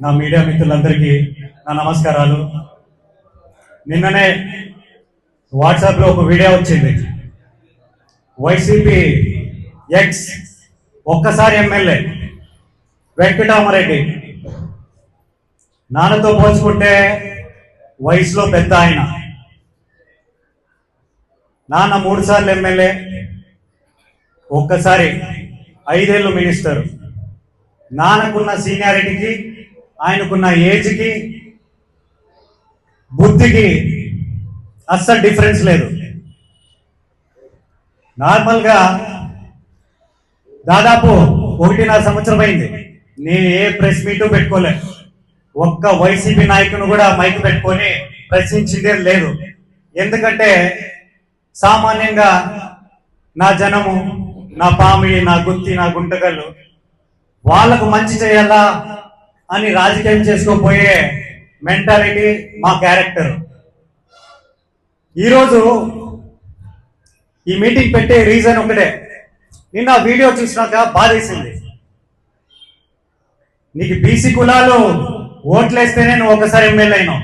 నా మీడియా మిత్రులందరికీ నా నమస్కారాలు. నిన్ననే వాట్సాప్లో ఒక వీడియో వచ్చింది. వైసీపీ ఎక్స్ ఒక్కసారి ఎమ్మెల్యే వెంకటరామరెడ్డి నాన్నతో పోల్చుకుంటే వయసులో పెద్ద ఆయన. నాన్న మూడుసార్లు ఎమ్మెల్యే ఒక్కసారి ఐదేళ్ళు మినిస్టర్. నాన్నకున్న సీనియారిటీకి ఆయనకున్న ఏజ్కి బుద్ధికి అస్సలు డిఫరెన్స్ లేదు. నార్మల్గా దాదాపు ఒకటిన్నర సంవత్సరం అయింది. నేను ఏ ప్రెస్ మీటు పెట్టుకోలేదు ఒక్క వైసీపీ నాయకుని కూడా మైక్ పెట్టుకొని ప్రశ్నించిందే లేదు. ఎందుకంటే సామాన్యంగా నా జనము నా పామిడి నా గుత్తి నా గుంటకళ్ళు వాళ్ళకు మంచి చేయాలా? అని రాజకీయం చేసుకోపోయే మెంటాలిటీ మా క్యారెక్టర్. ఈరోజు ఈ మీటింగ్ పెట్టే రీజన్ ఒకటే. నిన్న వీడియో చూసినాక బాధేసింది. నీకు బీసీ కులాలు ఓట్లేస్తేనే నువ్వు ఒకసారి ఎమ్మెల్యే అయినావు.